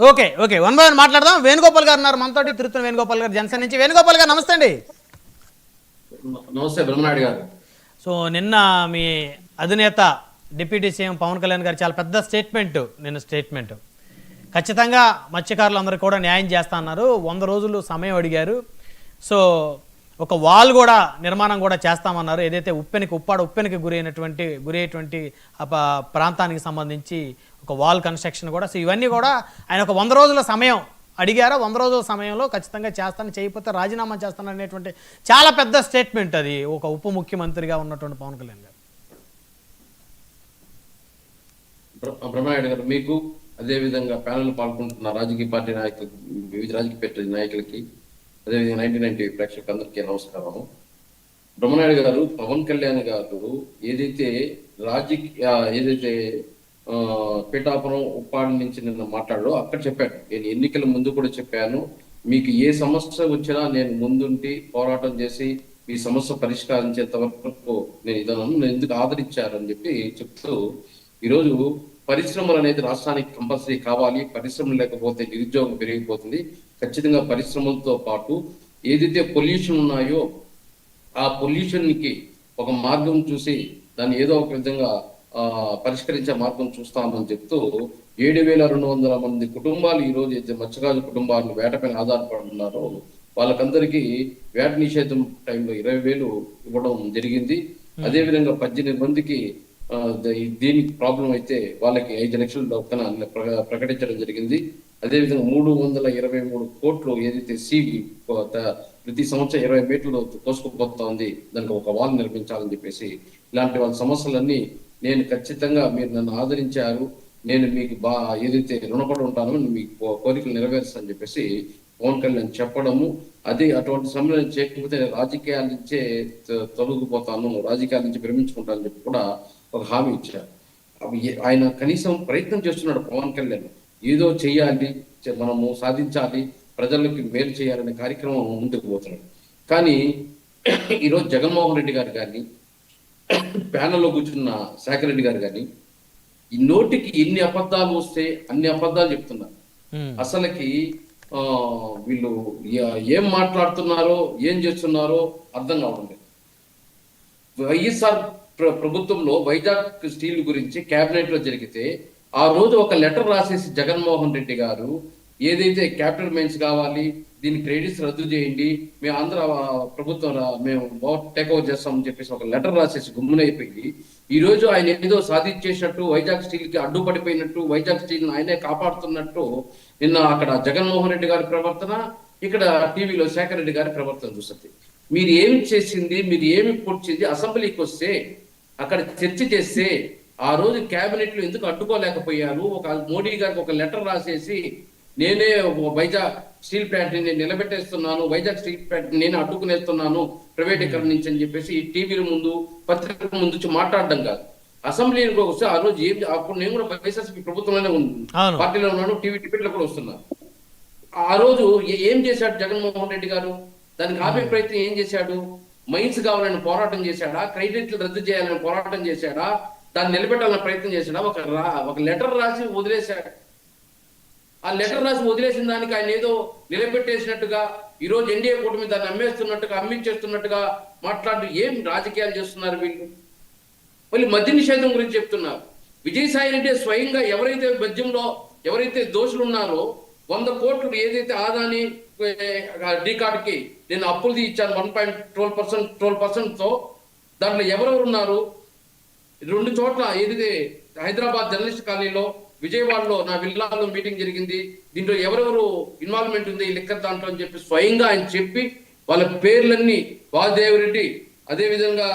Okay okay. One by one మాట్లాడదాం. వేణుగోపాల్ గారు ఉన్నారు మనతోటి. తిరుత్తు వేణుగోపాల్ గారు జనసేన నుంచి. వేణుగోపాల్ గారు నమస్తే అండి. నమస్తే బ్రహ్మనాయుడు గారు. సో నిన్న మీ అధినేత డిప్యూటీ సీఎం పవన్ కళ్యాణ్ గారు చాలా పెద్ద స్టేట్మెంట్ నిన్న స్టేట్మెంట్. ఖచ్చితంగా మత్స్యకారులందరూ కూడా న్యాయం చేస్తా అన్నారు. వంద రోజులు సమయం అడిగారు. సో ఒక వాల్ కూడా నిర్మాణం కూడా చేస్తామన్నారు. ఏదైతే ఉప్పెనికి ఉప్పాడ ఉప్పెనికి గురైనటువంటి గురయ్యేటువంటి ఆ ప్రాంతానికి సంబంధించి ఒక వాల్ కన్స్ట్రక్షన్ కూడా. సో ఇవన్నీ కూడా ఆయన ఒక వంద రోజుల సమయం అడిగారా? వంద రోజుల సమయంలో ఖచ్చితంగా చేస్తాను చేయకపోతే రాజీనామా చేస్తాను అనేటువంటి చాలా పెద్ద స్టేట్మెంట్ అది. ఒక ఉప ముఖ్యమంత్రిగా ఉన్నటువంటి పవన్ కళ్యాణ్ గారు. బ్రహ్మనాయుడు గారు మీకు అదేవిధంగా ప్యానల్ పాల్గొంటున్న రాజకీయ పార్టీ నాయకులకు వివిధ రాజకీయ పార్టీ నాయకులకి అదేవిధంగా నైన్టీ నైన్టీ ప్రేక్షకులందరికీ నమస్కారం బ్రహ్మనాయుడు గారు పవన్ కళ్యాణ్ గారు ఏదైతే రాజకీయ ఏదైతే పీఠాపురం పిఠాపురం ఉప్పాడు నుంచి నిన్న మాట్లాడో అక్కడ చెప్పాడు నేను ఎన్నికల ముందు కూడా చెప్పాను. మీకు ఏ సమస్య వచ్చినా నేను ముందుండి పోరాటం చేసి మీ సమస్య పరిష్కరించేంత వరకు నేను ఇదనను. నేను ఎందుకు ఆదరించారు అని చెప్పి చెప్తూ ఈరోజు పరిశ్రమలు అనేది రాష్ట్రానికి కంపల్సరీ కావాలి. పరిశ్రమలు లేకపోతే నిరుద్యోగం పెరిగిపోతుంది. ఖచ్చితంగా పరిశ్రమలతో పాటు ఏదైతే పొల్యూషన్ ఉన్నాయో ఆ పొల్యూషన్కి ఒక మార్గం చూసి దాన్ని ఏదో ఒక విధంగా ఆ, పరిష్కరించే మార్గం చూస్తామని చెప్తూ ఏడు వేల రెండు వందల మంది కుటుంబాలు ఈ రోజు అయితే మత్స్యకారు కుటుంబాలు వేటపైన ఆధారపడి ఉన్నారో వాళ్ళకందరికీ వేట నిషేధం టైంలో ఇరవై వేలు ఇవ్వడం జరిగింది. అదే విధంగా పద్దెనిమిది మందికి ఆ, ప్రాబ్లం అయితే వాళ్ళకి ఐదు లక్షల డబ్బున ప్ర- ప్రకటించడం జరిగింది. అదేవిధంగా మూడు వందల ఇరవై మూడు కోట్లు ఏదైతే సి ప్రతి సంవత్సరం ఇరవై మీటర్లు కోసుకుపోతా ఉంది దానికి ఒక వాల్ నిర్మించాలని చెప్పేసి ఇలాంటి వాళ్ళ సమస్యలన్నీ నేను ఖచ్చితంగా మీరు నన్ను ఆదరించారు. నేను మీకు బా ఏదైతే రుణపడి ఉంటానో మీకు కోరికలు నెరవేరుస్తానని చెప్పేసి పవన్ కళ్యాణ్ చెప్పడము. అది అటువంటి సమయం చేయకపోతే రాజకీయాల నుంచే తొలగిపోతాను రాజకీయాల నుంచి విరమించుకుంటానని చెప్పి కూడా ఒక హామీ ఇచ్చారు. ఆయన కనీసం ప్రయత్నం చేస్తున్నాడు పవన్ కళ్యాణ్. ఏదో చెయ్యాలి చె- మనము సాధించాలి ప్రజలకు మేలు చేయాలనే కార్యక్రమం ముందుకు పోతున్నాడు. కానీ ఈరోజు జగన్మోహన్ రెడ్డి గారు కానీ ప్యానల్లో కూర్చున్న శేఖర్ రెడ్డి గారు కానీ ఈ నోటికి ఎన్ని అబద్ధాలు వస్తే అన్ని అబద్ధాలు చెప్తున్నారు. అసలుకి ఆ, వీళ్ళు ఏ- మాట్లాడుతున్నారో ఏం చేస్తున్నారో అర్థం కావడం లేదు. వైఎస్ఆర్ ప్రభుత్వంలో వైజాగ్ స్టీల్ గురించి కేబినెట్లో జరిగితే ఆ రోజు ఒక లెటర్ రాసేసి జగన్మోహన్ రెడ్డి గారు ఏదైతే క్యాపిటల్ మైన్స్ కావాలి దీని క్రెడిట్స్ రద్దు చేయండి మేము ఆంధ్ర ప్రభుత్వం మేము టేక్ ఓవర్ చేస్తామని చెప్పేసి ఒక లెటర్ రాసేసి గుమ్మునైపోయి ఈ రోజు ఆయన ఏదో సాధించేసినట్టు వైజాగ్ స్టీల్కి అడ్డుపడిపోయినట్టు వైజాగ్ స్టీల్ ఆయనే కాపాడుతున్నట్టు నిన్న అక్కడ జగన్మోహన్ రెడ్డి గారి ప్రవర్తన ఇక్కడ టీవీలో శేఖర్ రెడ్డి గారి ప్రవర్తన చూస్తుంది మీరు ఏమి చేసింది మీరు ఏమి పొడిచింది అసెంబ్లీకి వస్తే అక్కడ చర్చ చేస్తే ఆ రోజు కేబినెట్లో ఎందుకు అడ్డుకోలేకపోయారు? ఒక మోడీ గారికి ఒక లెటర్ రాసేసి నేనే వైజాగ్ స్టీల్ ప్లాంట్ని నేను నిలబెట్టేస్తున్నాను వైజాగ్ స్టీల్ ప్లాంట్ని నేను అడ్డుకునేస్తున్నాను ప్రైవేటీకరణ నుంచి అని చెప్పేసి టీవీల ముందు పత్రికల ముందు మాట్లాడడం కాదు. అసెంబ్లీకి వస్తే ఆ రోజు ఏం అప్పుడు నేను కూడా వైఎస్ఆర్సీపీ ప్రభుత్వంలోనే ఉంది అవును. పార్టీలో ఉన్నాను టీవీ టికెట్లు కూడా వస్తున్నా. ఆ రోజు ఏ- ఏం చేశాడు జగన్మోహన్ రెడ్డి గారు? దానికి ఆపే ప్రయత్నం ఏం చేశాడు? మైన్స్ కావాలని పోరాటం చేశాడా? క్రెడిట్లు రద్దు చేయాలని పోరాటం చేశాడా? దాన్ని నిలబెట్టాలని ప్రయత్నం చేశాడా? ఒక రా ఒక లెటర్ రాసి వదిలేశాడు. ఆ లెటర్ రాసి వదిలేసిన దానికి ఆయన ఏదో నిలబెట్టేసినట్టుగా ఈ రోజు ఎన్డీఏ కూటమి దాన్ని అమ్మేస్తున్నట్టుగా అమ్మించేస్తున్నట్టుగా మాట్లాడుతూ ఏం రాజకీయాలు చేస్తున్నారు వీళ్ళు? మళ్ళీ మద్య నిషేధం గురించి చెప్తున్నారు. విజయసాయి రెడ్డి స్వయంగా ఎవరైతే మద్యంలో ఎవరైతే దోషులు ఉన్నారో వంద కోట్లు ఏదైతే ఆదాని కి నేను అప్పులు ఇచ్చాను one point twelve percent twelve పర్సెంట్తో దాంట్లో ఎవరెవరు ఉన్నారు రెండు చోట్ల ఏదైతే హైదరాబాద్ జర్నలిస్ట్ కాలనీలో విజయవాడలో నా విల్లాలో మీటింగ్ జరిగింది. దీంట్లో ఎవరెవరు ఇన్వాల్వ్మెంట్ ఉంది ఈ లెక్క దాంట్లో అని చెప్పి స్వయంగా ఆయన చెప్పి వాళ్ళ పేర్లన్నీ వాసుదేవరెడ్డి అదే విధంగా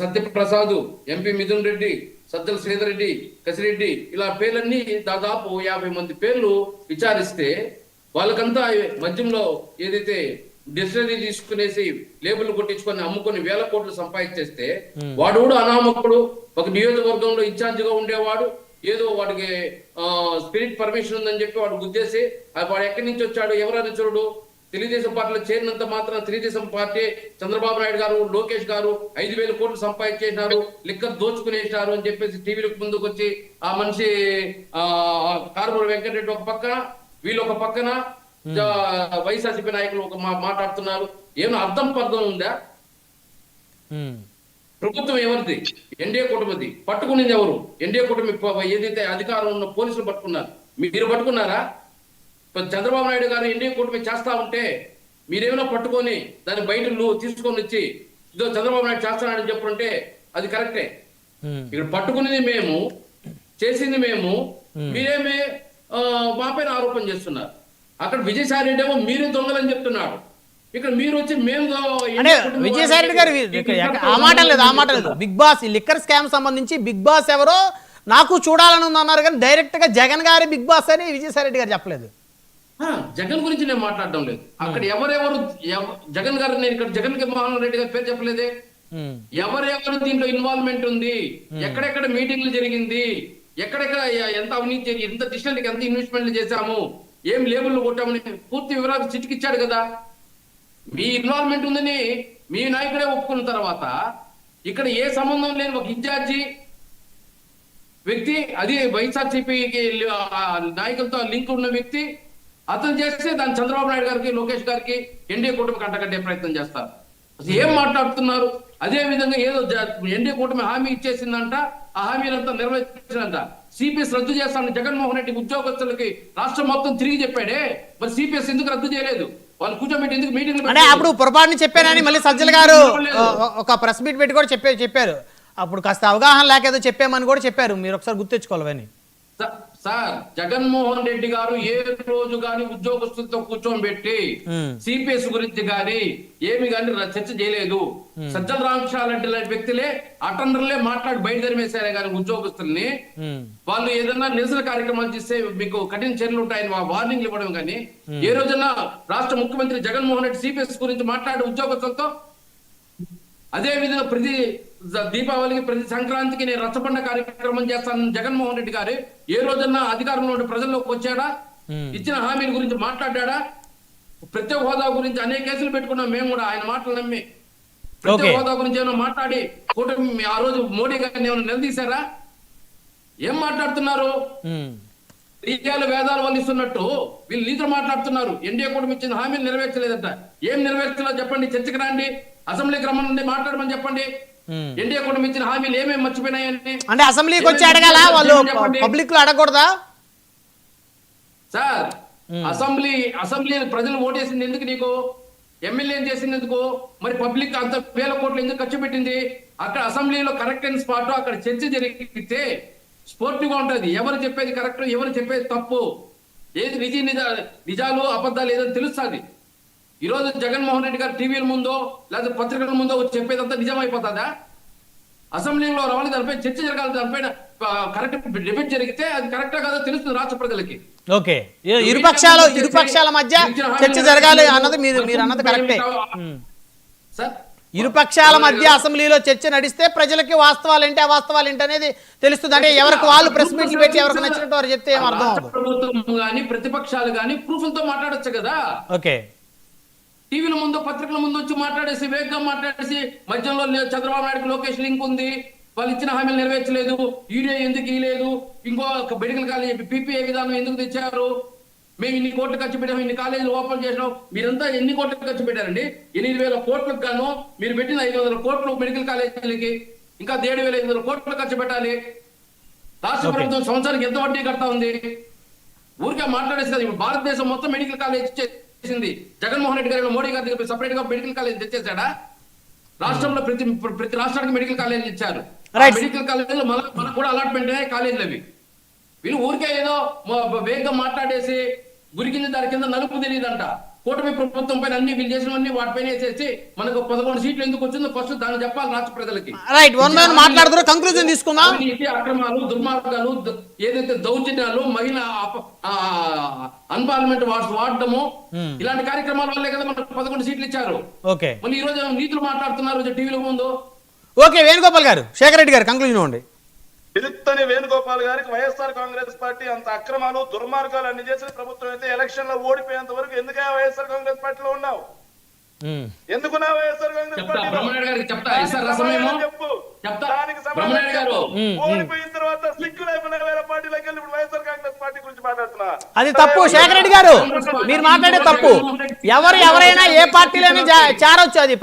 సత్యప్రసాద్ ఎంపీ మిథున్ రెడ్డి సజ్జల శ్రీధర్ రెడ్డి కసిరెడ్డి ఇలా పేర్లన్నీ దాదాపు యాభై మంది పేర్లు విచారిస్తే వాళ్ళకంతా మద్యంలో ఏదైతే డిస్టరీ తీసుకునేసి లేబుల్ కొట్టించుకొని అమ్ముకొని వేల కోట్లు సంపాదించేస్తే వాడు కూడా అనామకుడు. ఒక నియోజకవర్గంలో ఇన్ఛార్జ్గా ఉండేవాడు. ఏదో వాడికి స్పిరిట్ పర్మిషన్ ఉందని చెప్పి వాడు గుద్దేసి వాడు ఎక్కడి నుంచి వచ్చాడు? ఎవరైనా చూడు తెలుగుదేశం పార్టీలో చేరినంత మాత్రం తెలుగుదేశం పార్టీ చంద్రబాబు నాయుడు గారు లోకేష్ గారు ఐదు వేల కోట్లు సంపాదించేసినారు లిక్కర్ దోచుకునేసినారు అని చెప్పేసి టీవీలకు ముందుకు వచ్చి ఆ మనిషి ఆ కారుమూరి వెంకటరెడ్డి ఒక పక్కన వీళ్ళు ఒక పక్కన వైఎస్ఆర్సీపీ నాయకులు ఒక మాట్లాడుతున్నారు. ఏమైనా అర్థం పర్థం ఉందా? ప్రభుత్వం ఎవరిది? ఎన్డీఏ కూటమిది. పట్టుకునేది ఎవరు? ఎన్డీఏ కూటమి ఏదైతే అధికారం ఉన్న పోలీసులు పట్టుకున్నారు. మీరు పట్టుకున్నారా? చంద్రబాబు నాయుడు గారు ఎన్డీఏ కూటమి చేస్తా ఉంటే మీరేమైనా పట్టుకొని దాన్ని బయట లు- తీసుకొని వచ్చి ఇదో చంద్రబాబు నాయుడు చేస్తున్నాడని చెప్పుంటే అది కరెక్టే. ఇక్కడ పట్టుకునేది మేము చేసింది మేము మీరేమే ఆ, మా పైన ఆరోపణ చేస్తున్నారు. అక్కడ విజయసాయి రెడ్డి ఏమో మీరే దొంగలని చెప్తున్నాడు ఇక్కడ మీరు వచ్చి మేము విజయసాయి రెడ్డి గారు ఆ మాట లేదు ఆ మాట లేదు. బిగ్ బాస్ ఈ లిక్కర్ స్కామ్ సంబంధించి బిగ్ బాస్ ఎవరో నాకు చూడాలని అన్నారు కానీ డైరెక్ట్గా జగన్ గారి బిగ్ బాస్ అని విజయసాయి రెడ్డి గారు చెప్పలేదు. జగన్ గురించి నేను మాట్లాడడం లేదు. అక్కడ ఎవరెవరు ఎవ- జగన్ గారు నేను ఇక్కడ జగన్ మోహన్ రెడ్డి గారి పేరు చెప్పలేదే. ఎవరెవరు దీంట్లో ఇన్వాల్వ్మెంట్ ఉంది? ఎక్కడెక్కడ మీటింగ్లు జరిగింది? ఎక్కడెక్కడ ఎంత అవినీతి ఎంత డిస్టెంట్ ఎంత ఇన్వెస్ట్మెంట్లు చేశాము? ఏం లేబుల్ కొట్టామని పూర్తి వివరాలు చిటికిచ్చాడు కదా. మీ ఇన్వాల్వ్మెంట్ ఉందని మీ నాయకుడే ఒప్పుకున్న తర్వాత ఇక్కడ ఏ సంబంధం లేని ఒక ఇన్ఛార్జి వ్యక్తి అది వైఎస్ఆర్సీపీకి నాయకులతో లింక్ ఉన్న వ్యక్తి అతను చేస్తే దాన్ని చంద్రబాబు నాయుడు గారికి లోకేష్ గారికి ఎన్డీఏ కూటమి కంటగట్టే ప్రయత్నం చేస్తారు. అసలు ఏం మాట్లాడుతున్నారు? అదే విధంగా ఏదో ఎన్డీఏ కూటమి హామీ ఇచ్చేసిందంట ఆ హామీలంతా నెరవేర్చిందంట సిపిఎస్ రద్దు చేస్తానని జగన్మోహన్ రెడ్డి ఉద్యోగస్తులకి రాష్ట్రం మొత్తం తిరిగి చెప్పాడే? మరి సిపిఎస్ ఎందుకు రద్దు చేయలేదు? వాళ్ళు కూర్చోబెట్టి ఎందుకు మీటింగ్లు అంటే? అప్పుడు పొరపాటుని చెప్పానని మళ్ళీ సజ్జల గారు ఒక ప్రెస్ మీట్ పెట్టి కూడా చెప్పే చెప్పారు. అప్పుడు కాస్త అవగాహన లేక ఏదో చెప్పామని కూడా చెప్పారు. మీరు ఒకసారి గుర్తెచ్చుకోవాలని స- సార్ జగన్మోహన్ రెడ్డి గారు ఏ రోజు గాని ఉద్యోగస్తులతో కూర్చొని పెట్టి సిపిఎస్ గురించి గాని ఏమి గాని చర్చ చేయలేదు. సజ్జల రామకృష్ణారెడ్డి లాంటి వ్యక్తులే అటెండర్లే మాట్లాడి బయలుదేరిమేశారే కానీ ఉద్యోగస్తుల్ని. వాళ్ళు ఏదన్నా నిరసన కార్యక్రమాలు చేస్తే మీకు కఠిన చర్యలు ఉంటాయని వా- వార్నింగ్లు ఇవ్వడం కానీ ఏ రోజన్నా రాష్ట్ర ముఖ్యమంత్రి జగన్మోహన్ రెడ్డి సిపిఎస్ గురించి మాట్లాడే ఉద్యోగస్తులతో అదే విధంగా ప్రతి దీపావళికి ప్రతి సంక్రాంతికి నేను రచ్చబండ కార్యక్రమం చేస్తాను. జగన్మోహన్ రెడ్డి గారు ఏ రోజన్నా అధికారంలో ప్రజల్లోకి వచ్చాడా. ఇచ్చిన హామీల గురించి మాట్లాడా ప్రత్యేక హోదా గురించి అనేక కేసులు పెట్టుకున్నాం. మేము కూడా ఆయన మాటలు నమ్మి ప్రత్యేక. హోదా గురించి ఏమైనా మాట్లాడి కూటమి ఆ రోజు మోడీ గారిని ఏమైనా నిలదీశారా? ఏం మాట్లాడుతున్నారు. రీత్యాలు వేదాలు వల్లిస్తున్నట్టు వీళ్ళు నీతులు మాట్లాడుతున్నారు. ఎన్డీఏ కూటమి ఇచ్చిన హామీలు నెరవేర్చలేదట. ఏం నెరవేర్చలేదు చెప్పండి. చర్చకు రండి. అసెంబ్లీకి రమ్మనండి మాట్లాడమని చెప్పండి. ఎన్డీఏ కూటమి ఇచ్చిన హామీలు ఏమేమి మర్చిపోయినాయని? అంటే అసెంబ్లీకి వచ్చి అడగాల? వాళ్ళు. పబ్లిక్లో అడగకూడదా? సార్ అసెంబ్లీ అసెంబ్లీ ప్రజలు ఓటేసింది ఎందుకు నీకు? ఎమ్మెల్యే చేసింది ఎందుకు మరి పబ్లిక్ అంత వేల కోట్లు ఎందుకు ఖర్చు పెట్టింది? అక్కడ అసెంబ్లీలో కరెక్ట్ అయిన స్పాట్ అక్కడ చర్చ జరిగితే స్పోర్టివ్గా ఉంటది. ఎవరు చెప్పేది కరెక్ట్ ఎవరు చెప్పేది తప్పు? ఏది నిజ నిజ నిజాలు అబద్ధాలు ఏదో తెలుస్తుంది. ఈ రోజు జగన్మోహన్ రెడ్డి గారు టీవీల ముందో లేదా పత్రికల ముందో చెప్పేదంతా నిజం అయిపోతుందా అసెంబ్లీలో రావాలి దానిపై చర్చ జరగాలి దానిపైన కరెక్ట్ డిబేట్ జరిగితే అది కరెక్టా కాదో తెలుస్తుంది రాష్ట్ర ప్రజలకి. ఓకే. ఇరుపక్షాలు ఇరుపక్షాల మధ్య చర్చ జరగాలి అన్నది మీరు మీరు అన్నది కరెక్టే. సార్? ఇరుపక్షాల మధ్య అసెంబ్లీలో చర్చ నడిస్తే ప్రజలకి వాస్తవాలు ఏంటి అవాస్తవాలు ఏంటి అనేది తెలుస్తుంది. అంటే ఎవరికి వాళ్ళు ప్రెస్ మీట్లు పెట్టి ఎవరికి నచ్చినట్టు వారు చెప్తే ఏం అర్థం రాష్ట్ర అవ్వదు. ప్రభుత్వం గాని ప్రతిపక్షాలు గాని ప్రూఫ్లతో మాట్లాడొచ్చు కదా? ఓకే. టీవీల ముందు పత్రికల ముందు వచ్చి మాట్లాడేసి వేగంగా మాట్లాడేసి మధ్యలో చంద్రబాబు నాయుడు లోకేష్ లింక్ ఉంది. వాళ్ళు ఇచ్చిన హామీలు నెరవేర్చలేదు. ఈడే ఎందుకు ఇలేదు ఇంకో ఒక మెడికల్ కాలేజ్ పీపీఏ విధానం ఎందుకు తెచ్చారు? మేము ఇన్ని కోట్లు ఖర్చు పెట్టాము ఇన్ని కాలేజీలు ఓపెన్ చేసినాం. మీరంతా ఎన్ని కోట్లు ఖర్చు పెట్టారండి? ఎనిమిది వేల కోట్లకు గాను మీరు పెట్టిన ఐదు వందల కోట్లు మెడికల్ కాలేజీలకి ఇంకా ఏడు వేల ఐదు వందల కోట్లు ఖర్చు పెట్టాలి. రాష్ట్ర. ప్రభుత్వం సంవత్సరానికి ఎంత వడ్డీ కడతా ఉంది? ఊరికే మాట్లాడేసి కదా ఇప్పుడు భారతదేశం మొత్తం మెడికల్ కాలేజ్ చేసింది. జగన్మోహన్ రెడ్డి గారు మోడీ గారి దగ్గర సపరేట్గా మెడికల్ కాలేజ్ తెచ్చేసాడా రాష్ట్రంలో ప్రతి ప్రతి రాష్ట్రానికి మెడికల్ కాలేజ్ ఇచ్చారు. మెడికల్ కాలేజీలో మన మనకు కూడా అలాట్మెంట్ కాలేజీలు అవి వీళ్ళు ఊరికే ఏదో వేగంగా మాట్లాడేసి గురి కింద దాని కింద నలుపు తెలియదంట. కూటమి ప్రభుత్వం పైన అన్ని వీళ్ళు చేసినవన్నీ వాటిపైన వేసేసి మనకు పదకొండు సీట్లు ఎందుకు వచ్చిందో ఫస్ట్ దాన్ని చెప్పాలి రాష్ట్ర ప్రజలకి. రైట్ వన్ వన్ మాట్లాడుతున్నారు కంక్లూజన్ తీసుకుందాం. అవినీతి అక్రమాలు దుర్మార్గాలు ఏదైతే దౌర్జన్యాలు మహిళ అన్పార్లమెంట్ వార్డ్స్ వాడడము Hmm. ఇలాంటి కార్యక్రమాల వల్లే కదా మనకు పదకొండు సీట్లు ఇచ్చారు. ఓకే మళ్ళీ ఈ రోజు నీతులు మాట్లాడుతున్నారు టీవీలో ముందు? ఓకే వేణుగోపాల్ గారు శేఖర్ రెడ్డి గారు కంక్లూజన్ ఇవ్వండి. తిరుత్తని వేణుగోపాల్ గారికి వైఎస్ఆర్ కాంగ్రెస్ పార్టీ అంత అక్రమాలు దుర్మార్గాలు అన్ని చేసిన ప్రభుత్వం అయితే ఎలక్షన్లో ఓడిపోయేంత వరకు ఎందుకే వైఎస్ఆర్ కాంగ్రెస్ పార్టీలో ఉన్నావు? ఉమ్. ఎందుకున్నా వైఎస్ఆర్ కాంగ్రెస్ సమయము? చెప్పు. చెప్తా. దానికి. ఓడిపోయిన తర్వాత సిగ్గు లేకుండా వేరే పార్టీలోకి వెళ్ళి ఇప్పుడు వైఎస్ఆర్ కాంగ్రెస్ పార్టీ గురించి మాట్లాడుతున్నా. అది తప్పు. శేఖర్ రెడ్డి గారు మీరు మాట్లాడే తప్పు. ఎవరు ఎవరైనా ఏ పార్టీలోనే చేరొచ్చు అది.